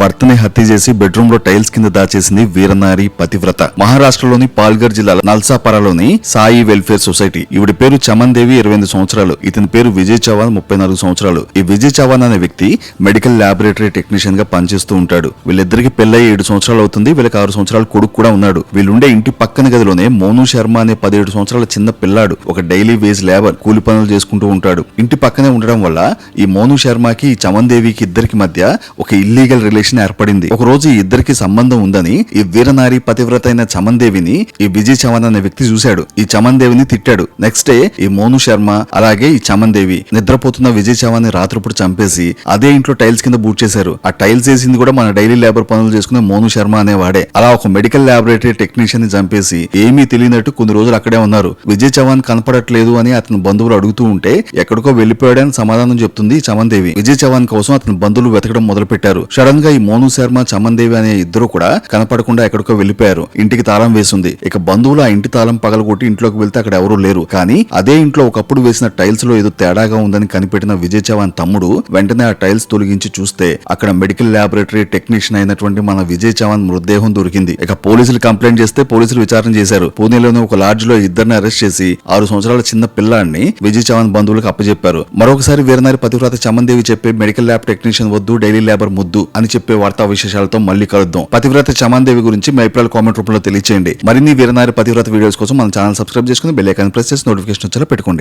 భర్తని హత్య చేసి బెడ్రూమ్లో టైల్స్ కింద దాచేసింది వీరనారి పతివ్రత. మహారాష్ట్రలోని పాల్గర్ జిల్లా నల్సాపరాలోని సాయి వెల్ఫేర్ సొసైటీ. ఈవిడ పేరు చమన్ దేవి ఇరవై ఎనిమిది సంవత్సరాలు. ఇతని పేరు విజయ్ చవాన్ ముప్పై నాలుగు సంవత్సరాలు. ఈ విజయ్ చవాన్ అనే వ్యక్తి మెడికల్ ల్యాబొరేటరీ టెక్నీషియన్గా పనిచేస్తూ ఉంటాడు. వీళ్ళిద్దరికి పెళ్ళై ఏడు సంవత్సరాలు అవుతుంది. వీళ్ళకి ఆరు సంవత్సరాల కొడుకు కూడా ఉన్నాడు. వీళ్ళుండే ఇంటి పక్కన గదిలోనే మోను శర్మ అనే పదిహేడు సంవత్సరాల చిన్న పిల్లాడు ఒక డైలీ వేజ్ లేబర్ కూలి పనులు చేసుకుంటూ ఉంటాడు. ఇంటి పక్కనే ఉండడం వల్ల ఈ మోను శర్మకి ఈ చమన్ దేవికి ఇద్దరికి మధ్య ఒక ఇల్లీగల్ రిలేషన్ ఏర్పడింది. ఒక రోజు ఈ ఇద్దరికి సంబంధం ఉందని ఈ వీరనారి పతివ్రత అయిన చమన్ దేవిని ఈ విజయ్ చమన్ అనే వ్యక్తి చూశాడు. ఈ చమన్ దేవిని తిట్టాడు. నెక్స్ట్ డే ఈ మోను శర్మ అలాగే ఈ చమన్ దేవి నిద్రపోతున్న విజయ్ చవాన్ని రాత్రిపూట చంపేసి అదే ఇంట్లో టైల్స్ కింద బూట్ చేశారు. ఆ టైల్స్ వేసింది కూడా మన డైలీ లేబర్ పనులు చేసుకునే మోను శర్మ అనేవాడే. అలా ఒక మెడికల్ ల్యాబొరేటరీ టెక్నీషియన్ని చంపేసి ఏమీ తెలియనట్టు కొన్ని రోజులు అక్కడే ఉన్నారు. విజయ్ చవాన్ కనపడట్లేదు అని అతని బంధువులు అడుగుతూ ఉంటే ఎక్కడికో వెళ్ళిపోయాడని సమాధానం చెప్తుంది ఈ చమన్ దేవి విజయ్ చవాన్ కోసం అతని బంధువులు వెతకడం మొదలు పెట్టారు సడన్గా ఈ మోను శర్మ చమన్ దేవి అనే ఇద్దరు కూడా కనపడకుండా ఎక్కడికో వెళ్ళిపోయారు ఇంటికి తాళం వేసింది. ఇక బంధువులు ఆ ఇంటి తాళం పగలగొట్టి ఇంట్లోకి వెళ్తే అక్కడ ఎవరూ లేరు. కానీ అదే ఇంట్లో ఒకప్పుడు వేసిన టైల్స్లో ఏదో తేడాగా ఉందని కనిపెట్టిన విజయ్ చవాన్ తమ్ముడు వెంటనే ఆ టైల్స్ తొలగించి చూస్తే అక్కడ మెడికల్ ల్యాబొరేటరీ టెక్నీషియన్ అయినటువంటి మన విజయ్ చవాన్ మృతదేహం దొరికింది. ఇక పోలీసులు కంప్లైంట్ చేస్తే పోలీసులు విచారణ చేశారు. పూణేలోని ఒక లాడ్జ్లో ఇద్దరిని అరెస్ట్ చేసి ఆరు సంవత్సరాల చిన్న పిల్లాడిని విజయ్ చవాన్ బంధువులకు అప్పచెప్పారు మరొకసారి వీరనారి పతివ్రత చమన్దేవి చెప్పే మెడికల్ ల్యాబ్ టెక్నీషియన్ వద్దు డైలీ లేబర్ ముద్దు అని చెప్పి వార్తా విశేషాలతో మళ్ళీ కలుద్దాం. పతివ్రత చమన్దేవి గురించి మీ అభిప్రాయాలు కామెంట్ రూపంలో తెలియచేయండి. మరిన్ని వీరనారి పతివ్రత వీడియోస్ కోసం మన ఛానల్ సబ్స్క్రైబ్ చేసుకుని బెల్ ఐకాన్ ప్రెస్ చేసి నోటిఫికేషన్ వచ్చేలా పెట్టుకోండి.